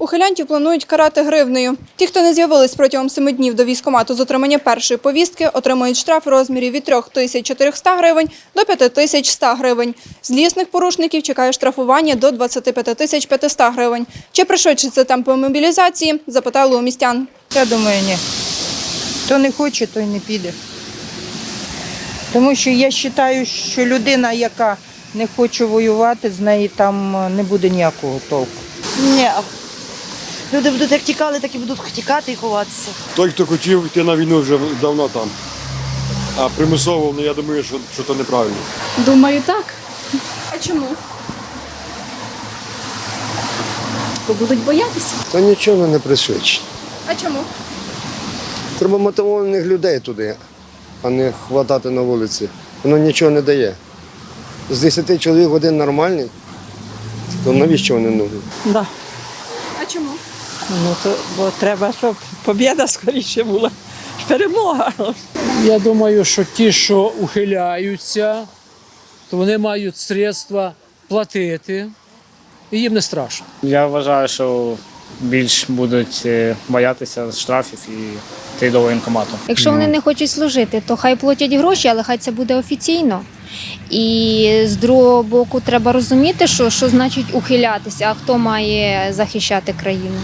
Ухилянтів планують карати гривнею. Ті, хто не з'явились протягом семи днів до військкомату з отримання першої повістки, отримують штраф у розмірі від 3400 гривень до 5100 гривень. Злісних порушників чекає штрафування до 25 500 гривень. Чи пришвидшиться темпи мобілізації, запитали у містян. Я думаю, ні. Хто не хоче, той не піде. Тому що я вважаю, що людина, яка не хоче воювати, з неї там не буде ніякого толку. Ні. Люди будуть як тікали, так і будуть тікати і ховатися. Той, хто хотів йти на війну, вже давно там. А примусово, ну я думаю, що, що це неправильно. Думаю, так. А чому? Бо будуть боятися. Та нічого не пришвидшить. А чому? Треба мотивованих людей туди, а не хватати на вулиці. Воно нічого не дає. З 10 чоловік один нормальний, то навіщо вони нужні? Да. А чому? Ну, то, бо треба, щоб побіда скоріше була. Перемога. Я думаю, що ті, що ухиляються, то вони мають средства платити, і їм не страшно. Я вважаю, що більш будуть е, боятися штрафів і йти до воєнкомату. Якщо вони не хочуть служити, то хай платять гроші, але хай це буде офіційно. І з другого боку, треба розуміти, що, що значить ухилятися, а хто має захищати країну.